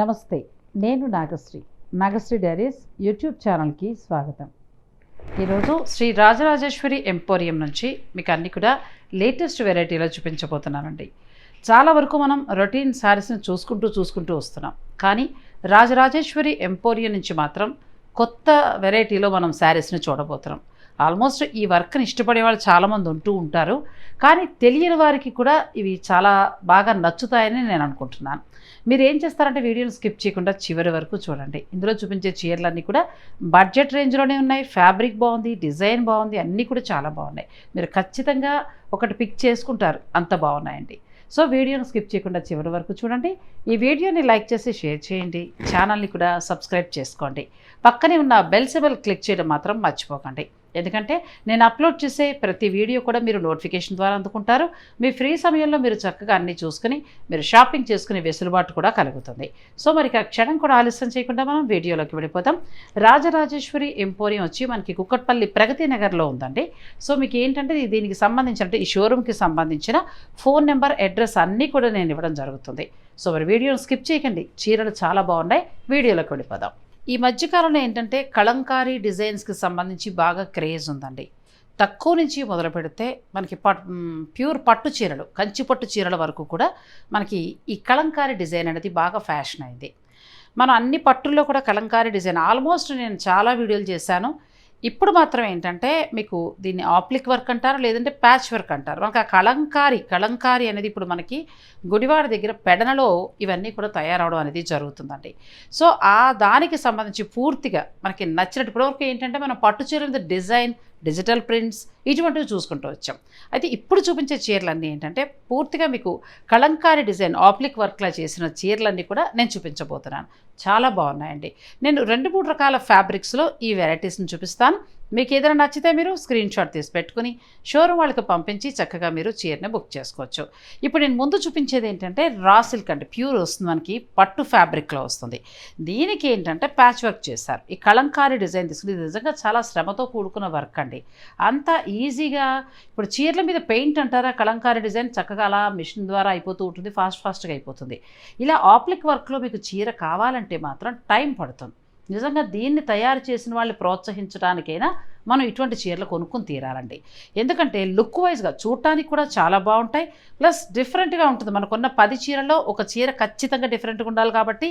నమస్తే నేను Nagasri. Nagasri diaries YouTube ఛానల్కి స్వాగతం. ఈరోజు శ్రీ రాజరాజేశ్వరి ఎంపోరియం నుంచి మీకు అన్ని కూడా లేటెస్ట్ వెరైటీలో చూపించబోతున్నానండి. చాలా వరకు మనం రొటీన్ శారీస్ని చూసుకుంటూ చూసుకుంటూ వస్తున్నాం. కానీ రాజరాజేశ్వరి ఎంపోరియం నుంచి మాత్రం కొత్త వెరైటీలో మనం శారీస్ని చూడబోతున్నాం. ఆల్మోస్ట్ ఈ వర్క్ని ఇష్టపడే వాళ్ళు చాలామంది ఉంటూ ఉంటారు. కానీ తెలియని వారికి కూడా ఇవి చాలా బాగా నచ్చుతాయని నేను అనుకుంటున్నాను. మీరు ఏం చేస్తారంటే వీడియోని స్కిప్ చేయకుండా చివరి వరకు చూడండి. ఇందులో చూపించే చీరలన్నీ కూడా బడ్జెట్ రేంజ్లోనే ఉన్నాయి. ఫ్యాబ్రిక్ బాగుంది డిజైన్ బాగుంది అన్నీ కూడా చాలా బాగున్నాయి. మీరు ఖచ్చితంగా ఒకటి పిక్ చేసుకుంటారు అంత బాగున్నాయండి. సో వీడియోను స్కిప్ చేయకుండా చివరి వరకు చూడండి. ఈ వీడియోని లైక్ చేసి షేర్ చేయండి. ఛానల్ని కూడా సబ్స్క్రైబ్ చేసుకోండి. పక్కనే ఉన్న బెల్ సెబెల్ క్లిక్ చేయడం మాత్రం మర్చిపోకండి. ఎందుకంటే నేను అప్లోడ్ చేసే ప్రతి వీడియో కూడా మీరు నోటిఫికేషన్ ద్వారా అందుకుంటారు. మీ ఫ్రీ సమయంలో మీరు చక్కగా అన్నీ చూసుకుని మీరు షాపింగ్ చేసుకునే వెసులుబాటు కూడా కలుగుతుంది. సో మరి క్షణం కూడా ఆలస్యం చేయకుండా మనం వీడియోలోకి వెళ్ళిపోతాం రాజరాజేశ్వరి ఎంపోరియం వచ్చి మనకి కుక్కట్పల్లి ప్రగతి నగర్లో ఉందండి. సో మీకు ఏంటంటే దీనికి సంబంధించిన అంటే ఈ షోరూమ్కి సంబంధించిన ఫోన్ నెంబర్ అడ్రస్ అన్నీ కూడా నేను ఇవ్వడం జరుగుతుంది. సో మరి వీడియోని స్కిప్ చేయకండి. చీరలు చాలా బాగున్నాయి. వీడియోలోకి వెళ్ళిపోదాం. ఈ మధ్యకాలంలో ఏంటంటే కళంకారీ డిజైన్స్కి సంబంధించి బాగా క్రేజ్ ఉందండి. తక్కువ నుంచి మొదలు పెడితే మనకి పట్ ప్యూర్ పట్టు చీరలు కంచి పట్టు చీరల వరకు కూడా మనకి ఈ కళంకారీ డిజైన్ అనేది బాగా ఫ్యాషన్ అయింది. మనం అన్ని పట్టుల్లో కూడా కలంకారీ డిజైన్ ఆల్మోస్ట్ నేను చాలా వీడియోలు చేశాను. ఇప్పుడు మాత్రం ఏంటంటే మీకు దీన్ని ఆప్లిక్ వర్క్ అంటారు లేదంటే ప్యాచ్ వర్క్ అంటారు? మనకు ఆ కలంకారీ కలంకారీ అనేది ఇప్పుడు మనకి గుడివాడ దగ్గర పెడనలో ఇవన్నీ కూడా తయారవడం అనేది జరుగుతుందండి. సో ఆ దానికి సంబంధించి పూర్తిగా మనకి నచ్చినట్టు ఇప్పటివరకు ఏంటంటే మనం పట్టు చీరల మీద డిజైన్ డిజిటల్ ప్రింట్స్ ఇటువంటివి చూసుకుంటూ వచ్చాం. అయితే ఇప్పుడు చూపించే చీరలన్నీ ఏంటంటే పూర్తిగా మీకు కళంకారి డిజైన్ ఆప్లిక్ వర్క్లా చేసిన చీరలన్నీ కూడా నేను చూపించబోతున్నాను. చాలా బాగున్నాయండి. నేను రెండు మూడు రకాల ఫ్యాబ్రిక్స్లో ఈ వెరైటీస్ని చూపిస్తాను. మీకు ఏదైనా నచ్చితే మీరు స్క్రీన్ షాట్ తీసి పెట్టుకుని షోరూమ్ వాళ్ళకి పంపించి చక్కగా మీరు చీరని బుక్ చేసుకోవచ్చు. ఇప్పుడు నేను ముందు చూపించేది ఏంటంటే రా సిల్క్ అంటే ప్యూర్ వస్తుంది మనకి పట్టు ఫ్యాబ్రిక్లో వస్తుంది. దీనికి ఏంటంటే ప్యాచ్ వర్క్ చేశారు. ఈ కలంకారీ డిజైన్ తీసుకుని ఇది నిజంగా చాలా శ్రమతో కూడుకున్న వర్క్ అండి. అంత ఈజీగా ఇప్పుడు చీరల మీద పెయింట్ అంటారా? కలంకారీ డిజైన్ చక్కగా అలా మిషన్ ద్వారా అయిపోతూ ఉంటుంది ఫాస్ట్ ఫాస్ట్గా అయిపోతుంది. ఇలా ఆప్లిక్ వర్క్లో మీకు చీర కావాలంటే మాత్రం టైం పడుతుంది. నిజంగా దీన్ని తయారు చేసిన వాళ్ళని ప్రోత్సహించడానికైనా మనం ఇటువంటి చీరలు కొనుక్కొని తీరాలండి. ఎందుకంటే లుక్ వైజ్గా చూడటానికి కూడా చాలా బాగుంటాయి. ప్లస్ డిఫరెంట్గా ఉంటుంది. మనకున్న పది చీరల్లో ఒక చీర ఖచ్చితంగా డిఫరెంట్గా ఉండాలి కాబట్టి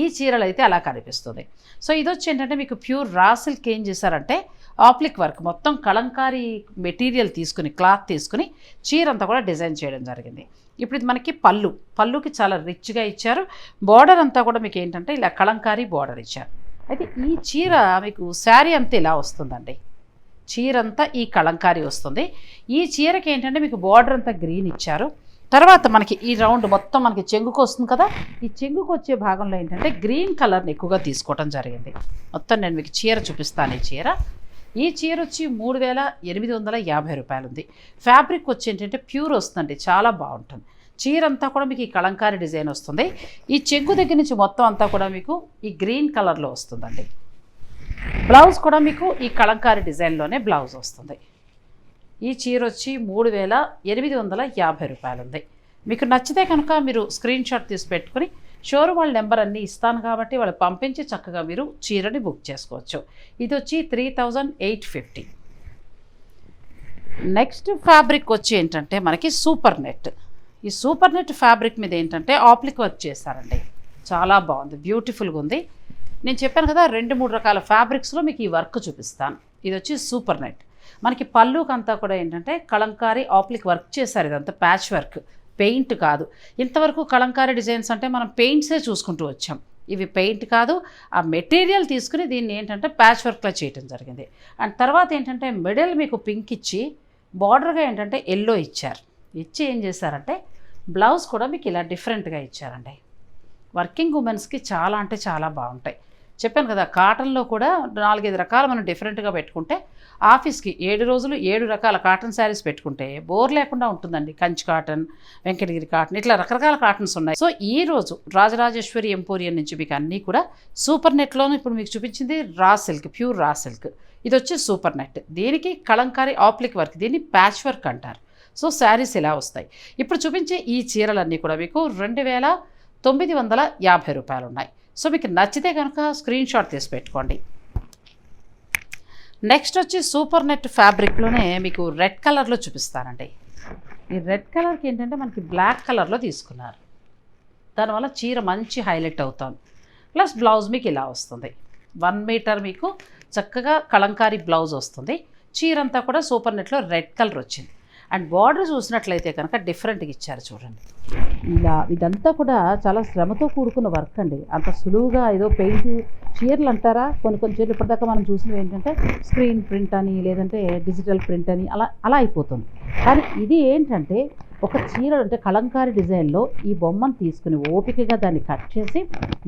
ఈ చీరలు అయితే అలా కనిపిస్తుంది. సో ఇది వచ్చి ఏంటంటే మీకు ప్యూర్ రా సిల్క్ ఏం చేశారంటే ఆప్లిక్ వర్క్ మొత్తం కలంకారీ మెటీరియల్ తీసుకుని క్లాత్ తీసుకుని చీర అంతా కూడా డిజైన్ చేయడం జరిగింది. ఇప్పుడు ఇది మనకి పళ్ళు. పళ్ళుకి చాలా రిచ్గా ఇచ్చారు. బార్డర్ అంతా కూడా మీకు ఏంటంటే ఇలా కలంకారీ బార్డర్ ఇచ్చారు. అయితే ఈ చీర మీకు శారీ అంతా ఇలా వస్తుందండి. చీర అంతా ఈ కలంకారీ వస్తుంది. ఈ చీరకి ఏంటంటే మీకు బార్డర్ అంతా గ్రీన్ ఇచ్చారు. తర్వాత మనకి ఈ రౌండ్ మొత్తం మనకి చెంగుకు వస్తుంది కదా ఈ చెంగుకు వచ్చే భాగంలో ఏంటంటే గ్రీన్ కలర్ని ఎక్కువగా తీసుకోవడం జరిగింది. మొత్తం నేను మీకు చీర చూపిస్తాను ఈ చీర. ఈ చీర వచ్చి మూడు వేల ఎనిమిది వందల యాభై రూపాయలు ఉంది ఫ్యాబ్రిక్ వచ్చి ఏంటంటే ప్యూర్ వస్తుందండి చాలా బాగుంటుంది. చీర అంతా కూడా మీకు ఈ కలంకారీ డిజైన్ వస్తుంది. ఈ చెగ్గు దగ్గర నుంచి మొత్తం అంతా కూడా మీకు ఈ గ్రీన్ కలర్లో వస్తుందండి. బ్లౌజ్ కూడా మీకు ఈ కలంకారీ డిజైన్లోనే బ్లౌజ్ వస్తుంది. ఈ చీర వచ్చి మూడు వేల ఎనిమిది వందల యాభై రూపాయలు ఉంది. మీకు నచ్చితే కనుక మీరు స్క్రీన్ షాట్ తీసి పెట్టుకుని షోరూమ్ వాళ్ళ నెంబర్ అన్నీ ఇస్తాను కాబట్టి వాళ్ళు పంపించి చక్కగా మీరు చీరని బుక్ చేసుకోవచ్చు. ఇది వచ్చి three thousand eight fifty. Next fabric వచ్చి ఏంటంటే మనకి సూపర్ నెట్. ఈ సూపర్ నెట్ ఫ్యాబ్రిక్ మీద ఏంటంటే ఆప్లిక్ వర్క్ చేశారండి. చాలా బాగుంది బ్యూటిఫుల్గా ఉంది. నేను చెప్పాను కదా రెండు మూడు రకాల ఫ్యాబ్రిక్స్లో మీకు ఈ వర్క్ చూపిస్తాను. ఇది వచ్చి సూపర్ నెట్. మనకి పళ్ళుకంతా కూడా ఏంటంటే కలంకారీ ఆప్లిక్ వర్క్ చేశారు ఇదంతా ప్యాచ్ వర్క్ పెయింట్ కాదు. ఇంతవరకు కలంకారీ డిజైన్స్ అంటే మనం పెయింట్సే చూసుకుంటూ వచ్చాం. ఇవి పెయింట్ కాదు ఆ మెటీరియల్ తీసుకుని దీన్ని ఏంటంటే ప్యాచ్ వర్క్లో చేయటం జరిగింది. అండ్ తర్వాత ఏంటంటే మిడిల్ మీకు పింక్ ఇచ్చి బార్డర్గా ఏంటంటే ఎల్లో ఇచ్చారు. ఇచ్చి ఏం చేశారంటే బ్లౌజ్ కూడా మీకు ఇలా డిఫరెంట్గా ఇచ్చారండి. వర్కింగ్ ఉమెన్స్కి చాలా అంటే చాలా బాగుంటాయి. చెప్పాను కదా కాటన్లో కూడా నాలుగైదు రకాలు మనం డిఫరెంట్గా పెట్టుకుంటే ఆఫీస్కి ఏడు రోజులు ఏడు రకాల కాటన్ శారీస్ పెట్టుకుంటే బోర్ లేకుండా ఉంటుందండి. కంచి కాటన్ వెంకటగిరి కాటన్ ఇట్లా రకరకాల కాటన్స్ ఉన్నాయి. సో ఈ రోజు రాజరాజేశ్వరి ఎంపోరియం నుంచి మీకు అన్నీ కూడా సూపర్ నెట్లోనే ఇప్పుడు మీకు చూపించింది raw silk pure raw silk. ఇది వచ్చి సూపర్ నెట్. దీనికి కలంకారీ ఆప్లిక్ వర్క్ దీన్ని ప్యాచ్ వర్క్ అంటారు. సో శారీస్ ఇలా వస్తాయి. ఇప్పుడు చూపించే ఈ చీరలన్నీ కూడా మీకు రెండు వేల తొమ్మిది వందల యాభై రూపాయలు ఉన్నాయి సో మీకు నచ్చితే కనుక స్క్రీన్ షాట్ తీసి పెట్టుకోండి. నెక్స్ట్ వచ్చి సూపర్ నెట్ ఫ్యాబ్రిక్లోనే మీకు రెడ్ కలర్లో చూపిస్తానండి. ఈ రెడ్ కలర్కి ఏంటంటే మనకి బ్లాక్ కలర్లో తీసుకున్నారు. దానివల్ల చీర మంచి హైలైట్ అవుతుంది. ప్లస్ బ్లౌజ్ మీకు ఇలా వస్తుంది. వన్ మీటర్ మీకు చక్కగా కలంకారీ బ్లౌజ్ వస్తుంది. చీర అంతా కూడా సూపర్ నెట్లో రెడ్ కలర్ వచ్చింది. అండ్ బార్డర్ చూసినట్లయితే కనుక డిఫరెంట్గా ఇచ్చారు చూడండి. ఇలా ఇదంతా కూడా చాలా శ్రమతో కూడుకున్న వర్క్ అండి. అంత సులువుగా ఏదో పెయింట్ చీరలు అంటారా? కొన్ని కొన్ని చీరలు ఇప్పటిదాకా మనం చూసినవి ఏంటంటే స్క్రీన్ ప్రింట్ అని లేదంటే డిజిటల్ ప్రింట్ అని అలా అలా అయిపోతుంది. కానీ ఇది ఏంటంటే ఒక చీర అంటే కలంకారీ డిజైన్లో ఈ బొమ్మను తీసుకుని ఓపికగా దాన్ని కట్ చేసి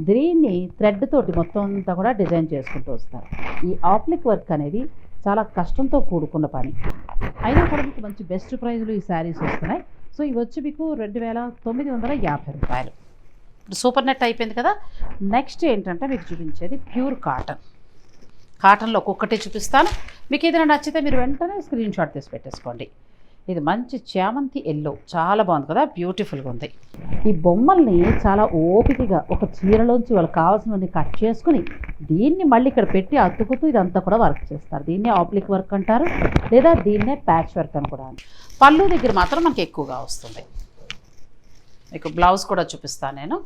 దీన్ని థ్రెడ్ తోటి మొత్తం అంతా కూడా డిజైన్ చేసుకుంటూ వస్తారు. ఈ ఆప్లిక్ వర్క్ అనేది చాలా కష్టంతో కూడుకున్న పని. అయినా కూడా మీకు మంచి బెస్ట్ ప్రైజ్లు ఈ శారీస్ వస్తున్నాయి. సో ఇవి వచ్చి మీకు రెండు వేల తొమ్మిది వందల యాభై రూపాయలు. సూపర్ నెట్ అయిపోయింది కదా? నెక్స్ట్ ఏంటంటే మీకు చూపించేది ప్యూర్ కాటన్. కాటన్లో ఒక్కొక్కటి చూపిస్తాను. మీకు ఏదైనా నచ్చితే మీరు వెంటనే స్క్రీన్ షాట్ తీసి పెట్టేసుకోండి. ఇది మంచి చామంతి ఎల్లో. చాలా బాగుంది కదా? బ్యూటిఫుల్గా ఉంది. ఈ బొమ్మల్ని చాలా ఓపికగా ఒక చీరలోంచి వాళ్ళకి కావాల్సినవన్నీ కట్ చేసుకుని దీన్ని మళ్ళీ ఇక్కడ పెట్టి అతుకుతూ ఇదంతా కూడా వర్క్ చేస్తారు. దీన్నే ఆప్లిక్ వర్క్ అంటారు లేదా దీన్నే ప్యాచ్ వర్క్ అని కూడా పళ్ళు దగ్గర మాత్రం మనకి ఎక్కువగా వస్తుంది. మీకు బ్లౌజ్ కూడా చూపిస్తాను నేను.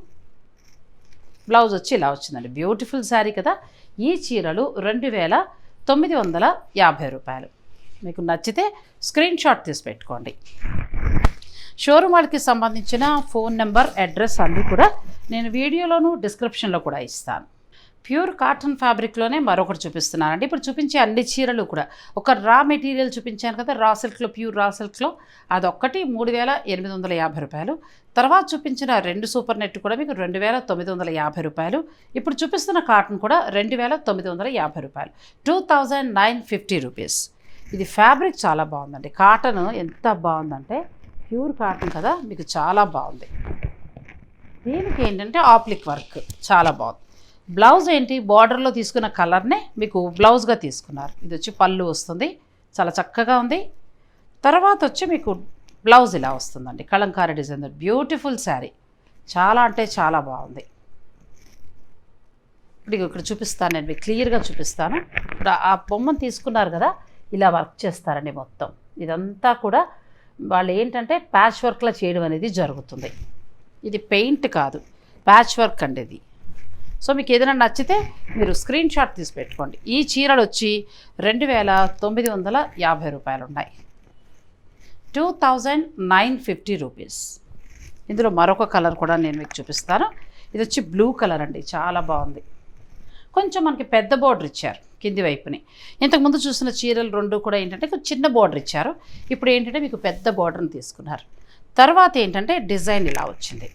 బ్లౌజ్ వచ్చి ఇలా వచ్చిందండి. బ్యూటిఫుల్ శారీ కదా? ఈ చీరలు రెండు వేల తొమ్మిది వందల యాభై రూపాయలు. మీకు నచ్చితే స్క్రీన్ షాట్ తీసి పెట్టుకోండి. షోరూమ్ వాళ్ళకి సంబంధించిన ఫోన్ నెంబర్ అడ్రస్ అన్నీ కూడా నేను వీడియోలోను డిస్క్రిప్షన్లో కూడా ఇస్తాను. ప్యూర్ కాటన్ ఫ్యాబ్రిక్లోనే మరొకటి చూపిస్తున్నానండి. ఇప్పుడు చూపించే అన్ని చీరలు కూడా ఒక రా మెటీరియల్ చూపించాను కదా రా సిల్క్లో ప్యూర్ రా సిల్క్లో. అదొక్కటి మూడు వేల ఎనిమిది వందల యాభై రూపాయలు. తర్వాత చూపించిన రెండు సూపర్ నెట్ కూడా మీకు రెండు వేల తొమ్మిది వందల యాభై రూపాయలు. ఇప్పుడు చూపిస్తున్న కాటన్ కూడా రెండు వేల తొమ్మిది వందల యాభై రూపాయలు. Two thousand nine fifty rupees. ఇది ఫ్యాబ్రిక్ చాలా బాగుందండి. కాటన్ ఎంత బాగుందంటే ప్యూర్ కాటన్ కదా మీకు చాలా బాగుంది. దీనికి ఏంటంటే ఆప్లిక్ వర్క్ చాలా బాగుంది. బ్లౌజ్ ఏంటి? బార్డర్లో తీసుకున్న కలర్నే మీకు బ్లౌజ్గా తీసుకున్నారు. ఇది వచ్చి పళ్ళు వస్తుంది. చాలా చక్కగా ఉంది. తర్వాత వచ్చి మీకు బ్లౌజ్ ఇలా వస్తుందండి. Kalamkari design beautiful sari. చాలా అంటే చాలా బాగుంది. ఇప్పుడు ఇక్కడ చూపిస్తాను నేను మీకు. క్లియర్గా చూపిస్తాను. ఇప్పుడు ఆ బొమ్మను తీసుకున్నారు కదా ఇలా వర్క్ చేస్తారండి మొత్తం. ఇదంతా కూడా వాళ్ళు ఏంటంటే ప్యాచ్ వర్క్లా చేయడం అనేది జరుగుతుంది. ఇది పెయింట్ కాదు ప్యాచ్ వర్క్ అండి ఇది. సో మీకు ఏదైనా నచ్చితే మీరు స్క్రీన్ షాట్ తీసి పెట్టుకోండి. ఈ చీరలు వచ్చి రెండు వేల తొమ్మిది వందల యాభై రూపాయలు ఉన్నాయి two thousand nine fifty rupees. ఇందులో మరొక కలర్ కూడా నేను మీకు చూపిస్తాను. ఇది వచ్చి బ్లూ కలర్ అండి చాలా బాగుంది. కొంచెం మనకి పెద్ద బోర్డర్ ఇచ్చారు కింది వైపుని. ఇంతకుముందు చూసిన చీరలు రెండు కూడా ఏంటంటే చిన్న బోర్డర్ ఇచ్చారు. ఇప్పుడు ఏంటంటే మీకు పెద్ద బోర్డర్ని తీసుకున్నారు. తర్వాత ఏంటంటే డిజైన్ ఇలా వచ్చింది.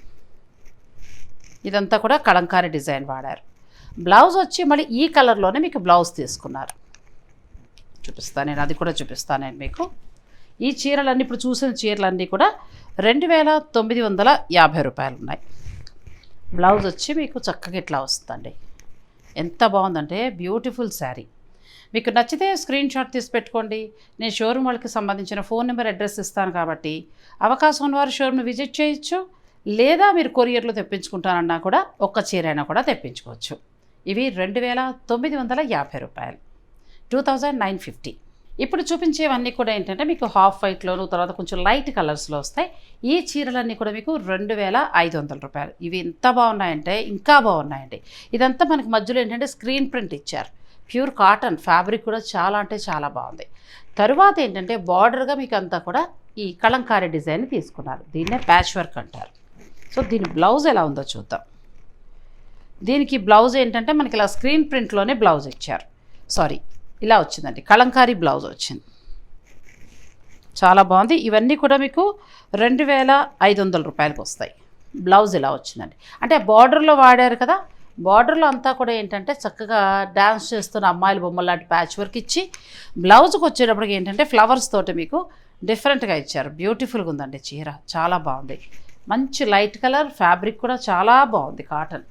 ఇదంతా కూడా కలంకారీ డిజైన్ వాడారు. బ్లౌజ్ వచ్చి మళ్ళీ ఈ కలర్లోనే మీకు బ్లౌజ్ తీసుకున్నారు. చూపిస్తాను నేను అది కూడా చూపిస్తాను నేను మీకు. ఈ చీరలన్నీ ఇప్పుడు చూసిన చీరలన్నీ కూడా రెండు వేల తొమ్మిది వందల యాభై రూపాయలు ఉన్నాయి బ్లౌజ్ వచ్చి మీకు చక్కగా ఇట్లా వస్తుందండి. ఎంత బాగుందంటే బ్యూటిఫుల్ శారీ. మీకు నచ్చితే స్క్రీన్ షాట్ తీసి పెట్టుకోండి. నేను షోరూమ్ వాళ్ళకి సంబంధించిన ఫోన్ నెంబర్ అడ్రస్ ఇస్తాను కాబట్టి అవకాశం ఉన్నవారు షోరూమ్ విజిట్ చేయొచ్చు. లేదా మీరు కొరియర్లో తెప్పించుకుంటానన్నా కూడా ఒక్క చీరైనా కూడా తెప్పించుకోవచ్చు. ఇవి రెండు వేల తొమ్మిది వందల యాభై రూపాయలు. Two thousand nine fifty. ఇప్పుడు చూపించేవన్నీ కూడా ఏంటంటే మీకు హాఫ్ వైట్లోను తర్వాత కొంచెం లైట్ కలర్స్లో వస్తాయి. ఈ చీరలన్నీ కూడా మీకు రెండు వేల ఐదు వందల రూపాయలు. ఇవి ఎంత బాగున్నాయంటే ఇంకా బాగున్నాయండి. ఇదంతా మనకి మధ్యలో ఏంటంటే స్క్రీన్ ప్రింట్ ఇచ్చారు. ప్యూర్ కాటన్ ఫ్యాబ్రిక్ కూడా చాలా అంటే చాలా బాగుంది. తరువాత ఏంటంటే బార్డర్గా మీకు అంతా కూడా ఈ కలంకారీ డిజైన్ తీసుకున్నారు. దీన్నే ప్యాచ్ వర్క్ అంటారు. సో దీని బ్లౌజ్ ఎలా ఉందో చూద్దాం. దీనికి బ్లౌజ్ ఏంటంటే మనకి ఇలా స్క్రీన్ ప్రింట్లోనే బ్లౌజ్ ఇచ్చారు. సారీ ఇలా వచ్చిందండి. కలంకారీ బ్లౌజ్ వచ్చింది. చాలా బాగుంది. ఇవన్నీ కూడా మీకు రెండు వేల ఐదు వందల రూపాయలకు వస్తాయి. బ్లౌజ్ ఇలా వచ్చిందండి. అంటే బార్డర్లో వాడారు కదా బార్డర్లో అంతా కూడా ఏంటంటే చక్కగా డ్యాన్స్ చేస్తున్న అమ్మాయిల బొమ్మలు లాంటి ప్యాచ్ వర్క్ ఇచ్చి బ్లౌజ్కి వచ్చేటప్పటికి ఏంటంటే ఫ్లవర్స్ తోటి మీకు డిఫరెంట్గా ఇచ్చారు. బ్యూటిఫుల్గా ఉందండి చీర. చాలా బాగుంది. మంచి లైట్ కలర్ ఫ్యాబ్రిక్ కూడా చాలా బాగుంది కాటన్.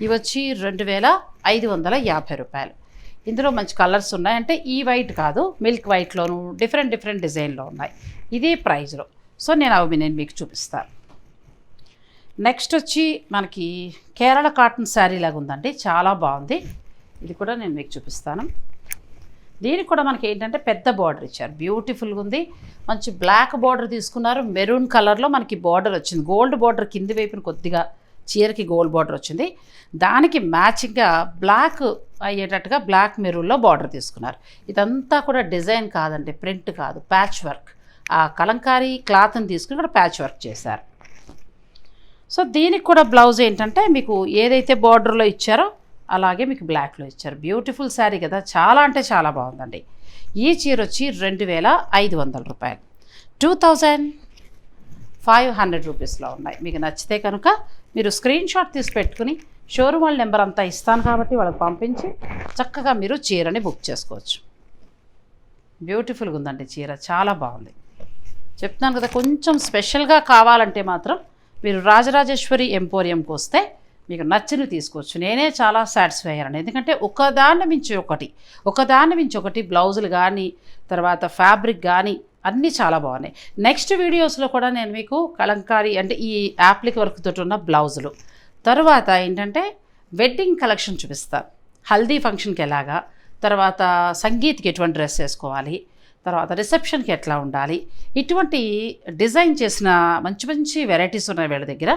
ఇవి వచ్చి రెండు వేల ఐదు వందల యాభై రూపాయలు. ఇందులో మంచి కలర్స్ ఉన్నాయి. అంటే ఈ వైట్ కాదు మిల్క్ వైట్లోను డిఫరెంట్ డిఫరెంట్ డిజైన్లో ఉన్నాయి. ఇదే ప్రైజ్లో సో నేను అవి నేను మీకు చూపిస్తాను నెక్స్ట్ వచ్చి మనకి కేరళ కాటన్ శారీ లాగా ఉందండి. చాలా బాగుంది. ఇది కూడా నేను మీకు చూపిస్తాను. దీనికి కూడా మనకి ఏంటంటే పెద్ద బార్డర్ ఇచ్చారు. బ్యూటిఫుల్గా ఉంది. మంచి బ్లాక్ బార్డర్ తీసుకున్నారు. మెరూన్ కలర్లో మనకి బార్డర్ వచ్చింది. గోల్డ్ బార్డర్ కింది వైపున కొద్దిగా చీరకి గోల్డ్ బార్డర్ వచ్చింది. దానికి మ్యాచింగ్గా బ్లాక్ అయ్యేటట్టుగా బ్లాక్ మెరూన్లో బార్డర్ తీసుకున్నారు. ఇదంతా కూడా డిజైన్ కాదండి ప్రింట్ కాదు ప్యాచ్ వర్క్. ఆ కలంకారీ క్లాత్ని తీసుకుని కూడా ప్యాచ్ వర్క్ చేశారు. సో దీనికి కూడా బ్లౌజ్ ఏంటంటే మీకు ఏదైతే బార్డర్లో ఇచ్చారో అలాగే మీకు బ్లాక్లో ఇచ్చారు. బ్యూటిఫుల్ శారీ కదా చాలా అంటే చాలా బాగుందండి. ఈ చీర వచ్చి రెండు వేల ఐదు వందల రూపాయలు. టూ థౌజండ్ ఫైవ్ హండ్రెడ్ రూపీస్లో ఉన్నాయి. మీకు నచ్చితే కనుక మీరు స్క్రీన్ షాట్ తీసి పెట్టుకుని షోరూమ్ వాళ్ళ నెంబర్ అంతా ఇస్తాను కాబట్టి వాళ్ళకి పంపించి చక్కగా మీరు చీరని బుక్ చేసుకోవచ్చు. బ్యూటిఫుల్గా ఉందండి చీర. చాలా బాగుంది. చెప్తున్నాను కదా కొంచెం స్పెషల్గా కావాలంటే మాత్రం మీరు రాజరాజేశ్వరి ఎంపోరియంకి వస్తే మీకు నచ్చినవి తీసుకోవచ్చు. నేనే చాలా సాటిస్ఫై అయ్యాను ఎందుకంటే ఒకదాన్ని మించి ఒకటి ఒకదాన్ని మించి ఒకటి బ్లౌజులు కానీ తర్వాత ఫ్యాబ్రిక్ కానీ అన్నీ చాలా బాగున్నాయి. నెక్స్ట్ వీడియోస్లో కూడా నేను మీకు కలంకారీ అంటే ఈ యాప్లిక్ వర్క్ తోటి ఉన్న బ్లౌజులు. తర్వాత ఏంటంటే వెడ్డింగ్ కలెక్షన్ చూపిస్తాను హల్దీ ఫంక్షన్కి ఎలాగా? తర్వాత సంగీత్కి ఎటువంటి డ్రెస్ వేసుకోవాలి? తర్వాత రిసెప్షన్కి ఎట్లా ఉండాలి? ఇటువంటి డిజైన్ చేసిన మంచి మంచి వెరైటీస్ ఉన్నాయి వీళ్ళ దగ్గర.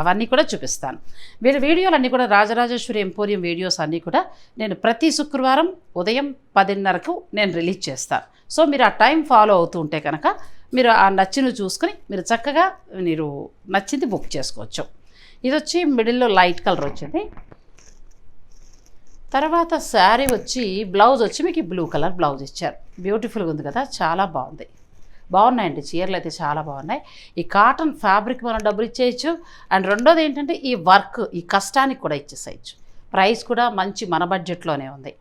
అవన్నీ కూడా చూపిస్తాను. వీళ్ళ వీడియోలు అన్నీ కూడా రాజరాజేశ్వరి ఎంపోరియం వీడియోస్ అన్నీ కూడా నేను ప్రతి శుక్రవారం ఉదయం పదిన్నరకు నేను రిలీజ్ చేస్తాను. సో మీరు ఆ టైం ఫాలో అవుతూ ఉంటే కనుక మీరు ఆ నచ్చినవి చూసుకుని మీరు చక్కగా మీరు నచ్చింది బుక్ చేసుకోవచ్చు. ఇది వచ్చి మిడిల్లో లైట్ కలర్ వచ్చింది. తర్వాత శారీ వచ్చి బ్లౌజ్ వచ్చి మీకు బ్లూ కలర్ బ్లౌజ్ ఇచ్చారు. బ్యూటిఫుల్గా ఉంది కదా చాలా బాగుంది. బాగున్నాయండి చీరలు అయితే చాలా బాగున్నాయి. ఈ కాటన్ ఫ్యాబ్రిక్ మనం డబ్బులు ఇచ్చేయచ్చు. అండ్ రెండోది ఏంటంటే ఈ వర్క్ ఈ కష్టానికి కూడా ఇచ్చేసేయచ్చు. ప్రైస్ కూడా మంచి మన బడ్జెట్లోనే ఉంది.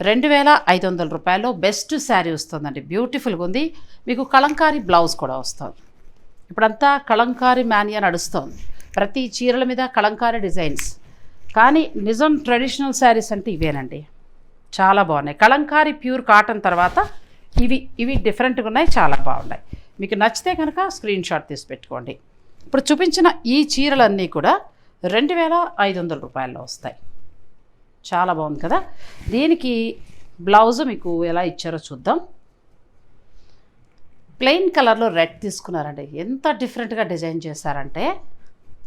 రెండు వేల ఐదు వందల రూపాయలు బెస్ట్ శారీ వస్తుందండి. బ్యూటిఫుల్గా ఉంది. మీకు కలంకారీ బ్లౌజ్ కూడా వస్తుంది. ఇప్పుడంతా కలంకారీ మానియా నడుస్తోంది. ప్రతి చీరల మీద కలంకారీ డిజైన్స్. కానీ నిజం ట్రెడిషనల్ శారీస్ అంటే ఇవేనండి. చాలా బాగున్నాయి. కలంకారీ ప్యూర్ కాటన్ తర్వాత ఇవి ఇవి డిఫరెంట్గా ఉన్నాయి చాలా బాగున్నాయి. మీకు నచ్చితే కనుక స్క్రీన్ షాట్ తీసి పెట్టుకోండి. ఇప్పుడు చూపించిన ఈ చీరలన్నీ కూడా రెండు వేల ఐదు వందల రూపాయల్లో వస్తాయి. చాలా బాగుంది కదా? దీనికి బ్లౌజ్ మీకు ఎలా ఇచ్చారో చూద్దాం. ప్లెయిన్ కలర్లో రెడ్ తీసుకున్నారండి. ఎంత డిఫరెంట్గా డిజైన్ చేశారంటే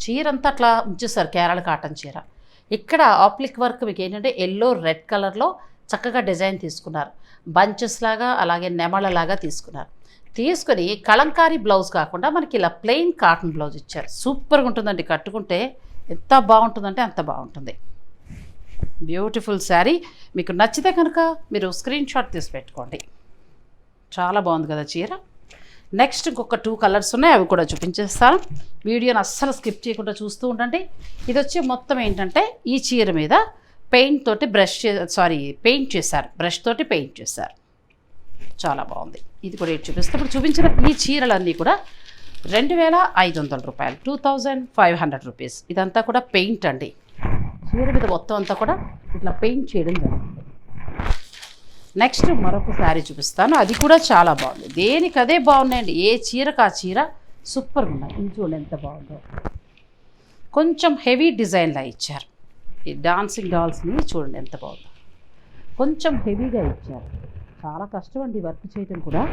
చీర అంతా అట్లా ఉంచేస్తారు కేరళ కాటన్ చీర. ఇక్కడ ఆప్లిక్ వర్క్ మీకు ఏంటంటే ఎల్లో రెడ్ కలర్లో చక్కగా డిజైన్ తీసుకున్నారు. బంచెస్ లాగా అలాగే నెమళ్ళలాగా తీసుకున్నారు. తీసుకొని కలంకారీ బ్లౌజ్ కాకుండా మనకి ఇలా ప్లెయిన్ కాటన్ బ్లౌజ్ ఇచ్చారు. సూపర్గా ఉంటుందండి. కట్టుకుంటే ఎంత బాగుంటుందంటే అంత బాగుంటుంది. బ్యూటిఫుల్ శారీ. మీకు నచ్చితే కనుక మీరు స్క్రీన్ షాట్ తీసి పెట్టుకోండి. చాలా బాగుంది కదా చీర. నెక్స్ట్ ఇంకొక టూ కలర్స్ ఉన్నాయి అవి కూడా చూపించేస్తాను. వీడియోని అస్సలు స్కిప్ చేయకుండా చూస్తూ ఉండండి. ఇది వచ్చి మొత్తం ఏంటంటే ఈ చీర మీద పెయింట్ తోటి బ్రష్ సారీ పెయింట్ చేశారు. బ్రష్ తోటి పెయింట్ చేశారు. చాలా బాగుంది. ఇది కూడా ఏంటి చూపిస్తే. ఇప్పుడు చూపించిన ఈ చీరలన్నీ కూడా రెండు వేల ఐదు వందల రూపాయలు two thousand five hundred rupees ఇదంతా కూడా పెయింట్ అండి. చీర మీద మొత్తం అంతా కూడా ఇట్లా పెయింట్ చేయడం జరుగుతుంది నెక్స్ట్ మరొక శారీ చూపిస్తాను. అది కూడా చాలా బాగుంది. దేనికి అదే బాగున్నాయండి? ఏ చీరకు ఆ చీర సూపర్గా ఉన్నాయి. ఇది చూడండి ఎంత బాగుందో. కొంచెం హెవీ డిజైన్లా ఇచ్చారు. ఈ డాన్సింగ్ డాల్స్ని చూడండి ఎంత బాగుందో. కొంచెం హెవీగా ఇచ్చారు. చాలా కష్టం అండి వర్క్ చేయడం కూడా.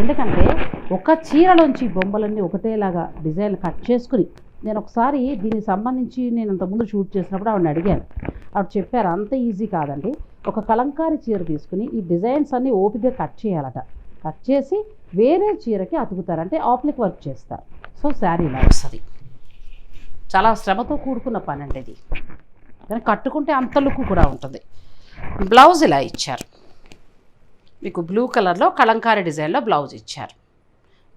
ఎందుకంటే ఒక చీరలోంచి బొమ్మలన్నీ ఒకటేలాగా డిజైన్లు కట్ చేసుకుని నేను ఒకసారి దీనికి సంబంధించి నేను ఇంతకుముందు షూట్ చేసినప్పుడు ఆవిడని అడిగాను. ఆవిడ చెప్పారు అంత ఈజీ కాదండి. ఒక కలంకారీ చీర తీసుకుని ఈ డిజైన్స్ అన్నీ ఓపికగా కట్ చేయాలట. కట్ చేసి వేరే చీరకి అతుకుతారు. అంటే ఆప్లిక్ వర్క్ చేస్తారు. సో శారీ ఇలా వస్తుంది చాలా శ్రమతో కూడుకున్న పని అండి ఇది. కానీ కట్టుకుంటే అంత లుక్ కూడా ఉంటుంది. బ్లౌజ్ ఇలా ఇచ్చారు. మీకు బ్లూ కలర్లో కలంకారీ డిజైన్లో బ్లౌజ్ ఇచ్చారు.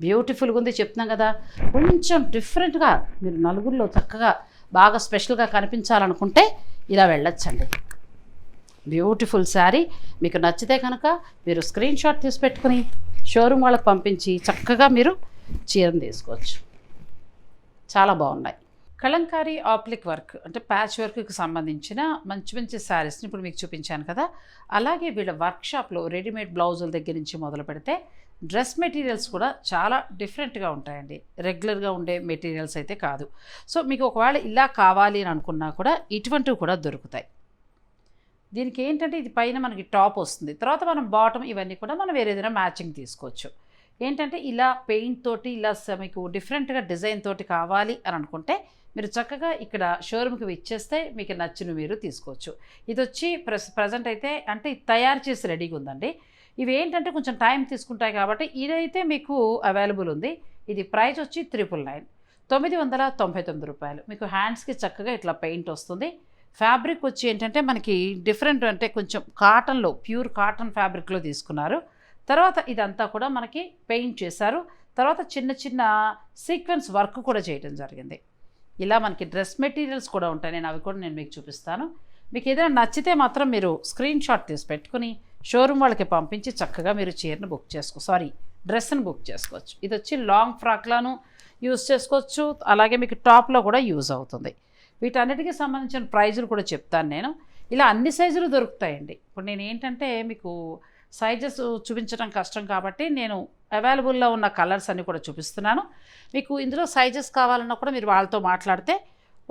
బ్యూటిఫుల్గా ఉంది చెప్తున్నాం కదా. కొంచెం డిఫరెంట్గా మీరు నలుగురిలో చక్కగా బాగా స్పెషల్గా కనిపించాలనుకుంటే ఇలా వెళ్ళొచ్చండి. బ్యూటిఫుల్ శారీ. మీకు నచ్చితే కనుక మీరు స్క్రీన్ షాట్ తీసి పెట్టుకుని షోరూమ్ వాళ్ళకి పంపించి చక్కగా మీరు చీరను తీసుకోవచ్చు. చాలా బాగున్నాయి. కలంకారీ ఆప్లిక్ వర్క్ అంటే ప్యాచ్ వర్క్కి సంబంధించిన మంచి మంచి శారీస్ని ఇప్పుడు మీకు చూపించాను కదా. అలాగే వీళ్ళ వర్క్షాప్లో రెడీమేడ్ బ్లౌజుల దగ్గర నుంచి మొదలు పెడితే డ్రెస్ మెటీరియల్స్ కూడా చాలా డిఫరెంట్గా ఉంటాయండి. రెగ్యులర్గా ఉండే మెటీరియల్స్ అయితే కాదు. సో మీకు ఒకవేళ ఇలా కావాలి అని అనుకున్నా కూడా ఇటువంటివి కూడా దొరుకుతాయి. దీనికి ఏంటంటే ఇది పైన మనకి టాప్ వస్తుంది. తర్వాత మనం బాటమ్ ఇవన్నీ కూడా మనం వేరే ఏదైనా మ్యాచింగ్ తీసుకోవచ్చు. ఏంటంటే ఇలా పెయింట్ తోటి ఇలా మీకు డిఫరెంట్గా డిజైన్ తోటి కావాలి అని అనుకుంటే మీరు చక్కగా ఇక్కడ షోరూమ్కి ఇచ్చేస్తే మీకు నచ్చిన మీరు తీసుకోవచ్చు. ఇది వచ్చి ప్రెస్ ప్రజెంట్ అయితే అంటే తయారు చేసి రెడీగా ఉందండి. ఇవి ఏంటంటే కొంచెం టైం తీసుకుంటాయి కాబట్టి ఇదైతే మీకు అవైలబుల్ ఉంది. ఇది ప్రైస్ వచ్చి త్రిపుల్ నైన్. తొమ్మిది వందల తొంభై తొమ్మిది రూపాయలు. మీకు హ్యాండ్స్కి చక్కగా ఇట్లా పెయింట్ వస్తుంది. ఫ్యాబ్రిక్ వచ్చి ఏంటంటే మనకి డిఫరెంట్ అంటే కొంచెం కాటన్లో ప్యూర్ కాటన్ ఫ్యాబ్రిక్లో తీసుకున్నారు. తర్వాత ఇదంతా కూడా మనకి పెయింట్ చేశారు. తర్వాత చిన్న చిన్న సీక్వెన్స్ వర్క్ కూడా చేయడం జరిగింది. ఇలా మనకి డ్రెస్ మెటీరియల్స్ కూడా ఉంటాయి. నేను అవి కూడా నేను మీకు చూపిస్తాను. మీకు ఏదైనా నచ్చితే మాత్రం మీరు స్క్రీన్ షాట్ తీసి పెట్టుకుని షోరూమ్ వాళ్ళకి పంపించి చక్కగా మీరు చీరను బుక్ చేసుకో సారీ డ్రెస్ని బుక్ చేసుకోవచ్చు. ఇది వచ్చి లాంగ్ ఫ్రాక్లను యూజ్ చేసుకోవచ్చు. అలాగే మీకు టాప్లో కూడా యూజ్ అవుతుంది. వీటన్నిటికీ సంబంధించిన ప్రైజులు కూడా చెప్తాను నేను. ఇలా అన్ని సైజులు దొరుకుతాయండి. ఇప్పుడు నేను ఏంటంటే మీకు సైజెస్ చూపించడం కష్టం కాబట్టి నేను అవైలబుల్లో ఉన్న కలర్స్ అన్నీ కూడా చూపిస్తున్నాను. మీకు ఇందులో సైజెస్ కావాలన్నా కూడా మీరు వాళ్ళతో మాట్లాడితే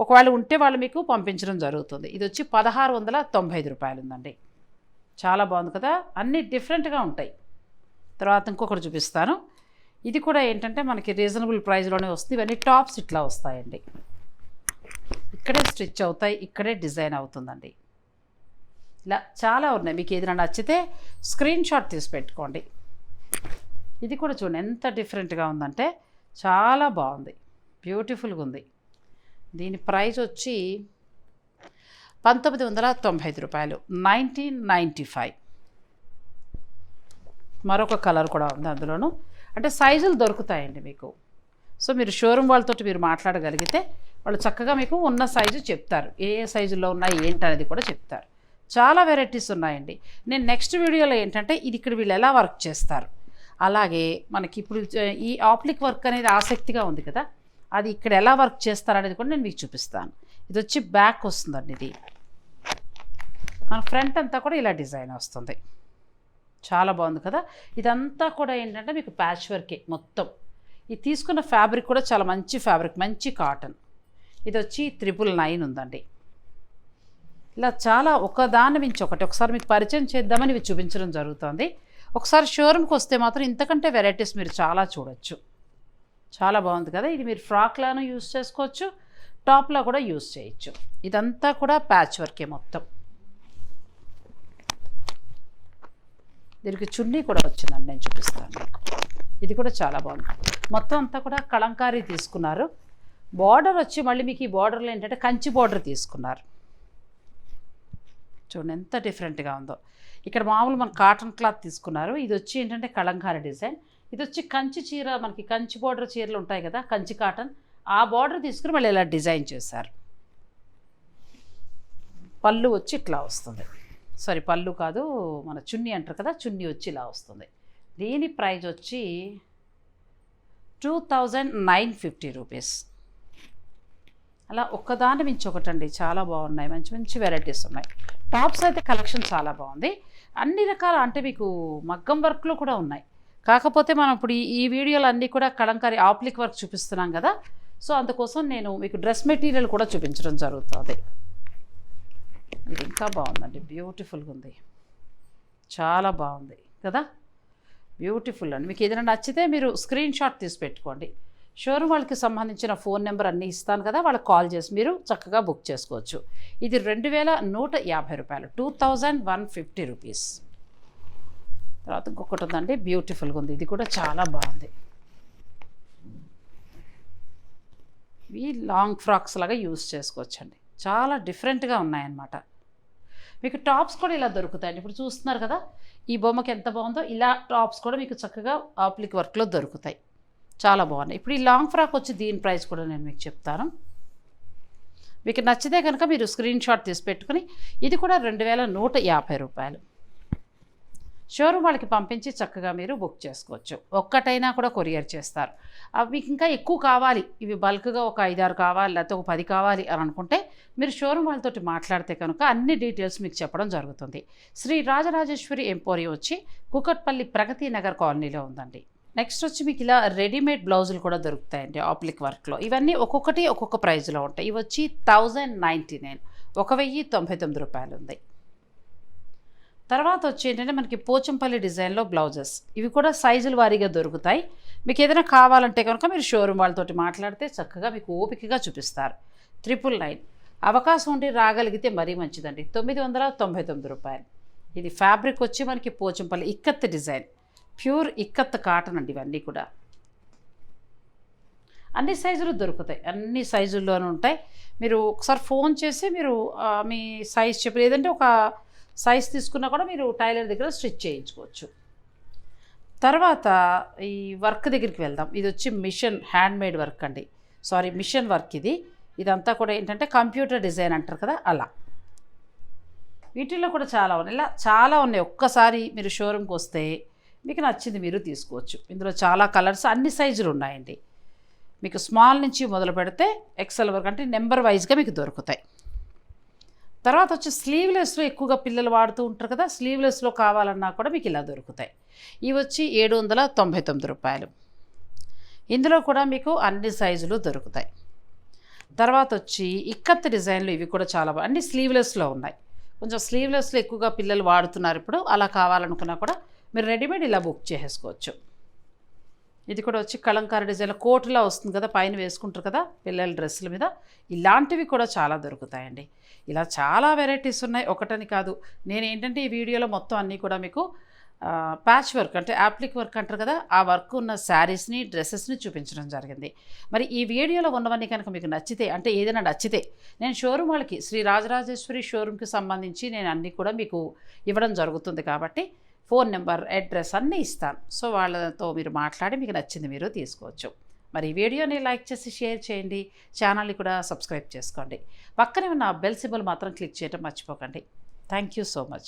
ఒకవేళ ఉంటే వాళ్ళు మీకు పంపించడం జరుగుతుంది. ఇది వచ్చి పదహారు వందల తొంభై ఐదు రూపాయలు ఉందండి చాలా బాగుంది కదా? అన్నీ డిఫరెంట్గా ఉంటాయి. తర్వాత ఇంకొకటి చూపిస్తాను. ఇది కూడా ఏంటంటే మనకి రీజనబుల్ ప్రైస్లోనే వస్తుంది. ఇవన్నీ టాప్స్ ఇట్లా వస్తాయండి. ఇక్కడే స్టిచ్ అవుతాయి ఇక్కడే డిజైన్ అవుతుందండి. ఇలా చాలా ఉన్నాయి. మీకు ఏదైనా నచ్చితే స్క్రీన్ షాట్ తీసి పెట్టుకోండి. ఇది కూడా చూడండి ఎంత డిఫరెంట్గా ఉందంటే చాలా బాగుంది. బ్యూటిఫుల్గా ఉంది. దీని ప్రైస్ వచ్చి పంతొమ్మిది వందల తొంభై ఐదు రూపాయలు నైన్టీన్ నైంటీ ఫైవ్ మరొక కలర్ కూడా ఉంది అందులోను. అంటే సైజులు దొరుకుతాయండి మీకు. సో మీరు షోరూమ్ వాళ్ళతో మీరు మాట్లాడగలిగితే వాళ్ళు చక్కగా మీకు ఉన్న సైజు చెప్తారు. ఏ ఏ సైజుల్లో ఉన్నాయి ఏంటి అనేది కూడా చెప్తారు. చాలా వెరైటీస్ ఉన్నాయండి. నేను నెక్స్ట్ వీడియోలో ఏంటంటే ఇది ఇక్కడ వీళ్ళు ఎలా వర్క్ చేస్తారు. అలాగే మనకి ఇప్పుడు ఈ ఆప్లిక్ వర్క్ అనేది ఆసక్తిగా ఉంది కదా. అది ఇక్కడ ఎలా వర్క్ చేస్తారు అనేది కూడా నేను మీకు చూపిస్తాను. ఇది వచ్చి బ్యాక్ వస్తుందండి ఇది. మన ఫ్రంట్ అంతా కూడా ఇలా డిజైన్ వస్తుంది. చాలా బాగుంది కదా. ఇదంతా కూడా ఏంటంటే మీకు ప్యాచ్ వర్కే మొత్తం. ఇది తీసుకున్న ఫ్యాబ్రిక్ కూడా చాలా మంచి ఫ్యాబ్రిక్ మంచి కాటన్. ఇది వచ్చి త్రిపుల్ నైన్ ఉందండి. ఇలా చాలా ఒకదాని మించి ఒకటి ఒకసారి మీకు పరిచయం చేద్దామని ఇవి చూపించడం జరుగుతుంది. ఒకసారి షోరూమ్కి వస్తే మాత్రం ఇంతకంటే వెరైటీస్ మీరు చాలా చూడొచ్చు. చాలా బాగుంది కదా ఇది మీరు ఫ్రాక్లాను యూస్ చేసుకోవచ్చు టాప్లో కూడా యూస్ చేయొచ్చు. ఇదంతా కూడా ప్యాచ్ వర్కే మొత్తం. దీనికి చున్నీ కూడా వచ్చిందండి నేను చూపిస్తాను మీకు. ఇది కూడా చాలా బాగుంది. మొత్తం అంతా కూడా కలంకారీ తీసుకున్నారు. బార్డర్ వచ్చి మళ్ళీ మీకు ఈ బార్డర్లో ఏంటంటే కంచి బార్డర్ తీసుకున్నారు. చూడండి ఎంత డిఫరెంట్గా ఉందో. ఇక్కడ మామూలు మన కాటన్ క్లాత్ తీసుకున్నారు. ఇది వచ్చి ఏంటంటే కళంకారీ డిజైన్. ఇది వచ్చి కంచి చీర మనకి కంచి బార్డర్ చీరలు ఉంటాయి కదా కంచి కాటన్. ఆ బార్డర్ తీసుకుని మళ్ళీ ఇలా డిజైన్ చేశారు. పళ్ళు వచ్చి ఇట్లా వస్తుంది. సారీ పళ్ళు కాదు మన చున్నీ అంటారు కదా చున్నీ వచ్చి ఇలా వస్తుంది. దీని ప్రైజ్ వచ్చి two thousand nine fifty rupees. అలా ఒక్కదాని మించి ఒకటండి. చాలా బాగున్నాయి. మంచి మంచి వెరైటీస్ ఉన్నాయి. టాప్స్ అయితే కలెక్షన్ చాలా బాగుంది. అన్ని రకాల అంటే మీకు మగ్గం వర్క్లో కూడా ఉన్నాయి. కాకపోతే మనం ఇప్పుడు ఈ వీడియోలు అన్నీ కూడా కలంకారీ ఆప్లిక్ వర్క్ చూపిస్తున్నాం కదా. సో అందుకోసం నేను మీకు డ్రెస్ మెటీరియల్ కూడా చూపించడం జరుగుతుంది. ఇది ఇంకా బాగుందండి. బ్యూటిఫుల్గా ఉంది. చాలా బాగుంది కదా. బ్యూటిఫుల్ అండి. మీకు ఏదైనా నచ్చితే మీరు స్క్రీన్ షాట్ తీసి పెట్టుకోండి. షోరూమ్ వాళ్ళకి సంబంధించిన ఫోన్ నెంబర్ అన్నీ ఇస్తాను కదా వాళ్ళకి కాల్ చేసి మీరు చక్కగా బుక్ చేసుకోవచ్చు. ఇది రెండు వేల నూట యాభై రూపాయలు two thousand one fifty rupees. తర్వాత ఇంకొకటి ఉందండి బ్యూటిఫుల్గా ఉంది ఇది కూడా చాలా బాగుంది. ఇవి లాంగ్ ఫ్రాక్స్ లాగా యూస్ చేసుకోవచ్చండి చాలా డిఫరెంట్గా ఉన్నాయన్నమాట. మీకు టాప్స్ కూడా ఇలా దొరుకుతాయండి ఇప్పుడు చూస్తున్నారు కదా ఈ బొమ్మకి ఎంత బాగుందో ఇలా టాప్స్ కూడా మీకు చక్కగా ఆప్లిక్ వర్క్లో దొరుకుతాయి. చాలా బాగున్నాయి. ఇప్పుడు ఈ లాంగ్ ఫ్రాక్ వచ్చి దీని ప్రైస్ కూడా నేను మీకు చెప్తాను. మీకు నచ్చితే కనుక మీరు స్క్రీన్ షాట్ తీసి పెట్టుకుని ఇది కూడా రెండు వేల నూట యాభై రూపాయలు. షోరూమ్ వాళ్ళకి పంపించి చక్కగా మీరు బుక్ చేసుకోవచ్చు. ఒక్కటైనా కూడా కొరియర్ చేస్తారు. అవి మీకు ఇంకా ఎక్కువ కావాలి. ఇవి బల్క్గా ఒక ఐదారు కావాలి లేకపోతే ఒక పది కావాలి అని అనుకుంటే మీరు షోరూమ్ వాళ్ళతో మాట్లాడితే కనుక అన్ని డీటెయిల్స్ మీకు చెప్పడం జరుగుతుంది. శ్రీ రాజరాజేశ్వరి ఎంపోరి వచ్చి కుకట్పల్లి ప్రగతి నగర్ కాలనీలో ఉందండి. నెక్స్ట్ వచ్చి మీకు ఇలా రెడీమేడ్ బ్లౌజులు కూడా దొరుకుతాయండి ఆప్లిక్ వర్క్లో. ఇవన్నీ ఒక్కొక్కటి ఒక్కొక్క ప్రైస్లో ఉంటాయి. ఇవి వచ్చి థౌజండ్ నైంటీ నైన్. ఒక వెయ్యి తొంభై తొమ్మిది రూపాయలు ఉంది. తర్వాత వచ్చి ఏంటంటే మనకి పోచంపల్లి డిజైన్లో బ్లౌజెస్. ఇవి కూడా సైజుల వారీగా దొరుకుతాయి. మీకు ఏదైనా కావాలంటే కనుక మీరు షోరూమ్ వాళ్ళతోటి మాట్లాడితే చక్కగా మీకు ఓపికగా చూపిస్తారు. Triple nine. అవకాశం ఉండి రాగలిగితే మరీ మంచిదండి. తొమ్మిది వందల తొంభై తొమ్మిది రూపాయలు. ఇది ఫ్యాబ్రిక్ వచ్చి మనకి Pochampally ikat design. Pure ikat cotton అండి ఇవన్నీ కూడా. అన్ని సైజులు దొరుకుతాయి. అన్ని సైజుల్లోనూ ఉంటాయి. మీరు ఒకసారి ఫోన్ చేసి మీరు మీ సైజ్ చెప్పి లేదంటే ఒక సైజ్ తీసుకున్నా కూడా మీరు టైలర్ దగ్గర స్టిచ్ చేయించుకోవచ్చు. తర్వాత ఈ వర్క్ దగ్గరికి వెళ్దాం. ఇది వచ్చి మిషన్ హ్యాండ్మేడ్ వర్క్ అండి. సారీ మిషన్ వర్క్ ఇది. ఇదంతా కూడా ఏంటంటే కంప్యూటర్ డిజైన్ అంటారు కదా అలా. వీటిల్లో కూడా చాలా ఉన్నాయి. ఇలా చాలా ఉన్నాయి. ఒక్కసారి మీరు షోరూమ్కి వస్తే మీకు నచ్చింది మీరు తీసుకోవచ్చు. ఇందులో చాలా కలర్స్ అన్ని సైజులు ఉన్నాయండి. మీకు స్మాల్ నుంచి మొదలు పెడితే ఎక్సెల్ వరకు అంటే నెంబర్ వైజ్గా మీకు దొరుకుతాయి. తర్వాత వచ్చి స్లీవ్లెస్లో ఎక్కువగా పిల్లలు వాడుతూ ఉంటారు కదా స్లీవ్లెస్లో కావాలన్నా కూడా మీకు ఇలా దొరుకుతాయి. ఇవి వచ్చి ఏడు వందల తొంభై తొమ్మిది రూపాయలు. ఇందులో కూడా మీకు అన్ని సైజులు దొరుకుతాయి. తర్వాత వచ్చి ఇక్కత్ డిజైన్లు ఇవి కూడా చాలా బాగా అన్ని స్లీవ్లెస్లో ఉన్నాయి. కొంచెం స్లీవ్లెస్లో ఎక్కువగా పిల్లలు వాడుతున్నారు ఇప్పుడు అలా కావాలనుకున్నా కూడా మీరు రెడీమేడ్ ఇలా బుక్ చేసేసుకోవచ్చు ఇది కూడా వచ్చి కలంకార డిజైన్ కోటులా వస్తుంది కదా పైన వేసుకుంటారు కదా పిల్లల డ్రెస్సుల మీద. ఇలాంటివి కూడా చాలా దొరుకుతాయండి. ఇలా చాలా వెరైటీస్ ఉన్నాయి. ఒకటని కాదు నేను ఏంటంటే ఈ వీడియోలో మొత్తం అన్నీ కూడా మీకు ప్యాచ్ వర్క్ అంటే యాప్లిక్ వర్క్ అంటారు కదా ఆ వర్క్ ఉన్న శారీస్ని డ్రెస్సెస్ని చూపించడం జరిగింది. మరి ఈ వీడియోలో ఉన్నవన్నీ కనుక మీకు నచ్చితే అంటే ఏదైనా నచ్చితే నేను షోరూమ్ వాళ్ళకి శ్రీ రాజరాజేశ్వరి షోరూమ్కి సంబంధించి నేను అన్నీ కూడా మీకు ఇవ్వడం జరుగుతుంది కాబట్టి ఫోన్ నెంబర్ అడ్రస్ అన్నీ ఇస్తాను. సో వాళ్ళతో మీరు మాట్లాడి మీకు నచ్చింది మీరు తీసుకోవచ్చు. మరి ఈ వీడియోని లైక్ చేసి షేర్ చేయండి. ఛానల్ని కూడా సబ్స్క్రైబ్ చేసుకోండి. పక్కనే ఉన్న బెల్ సింబల్ మాత్రం క్లిక్ చేయడం మర్చిపోకండి. Thank you so much.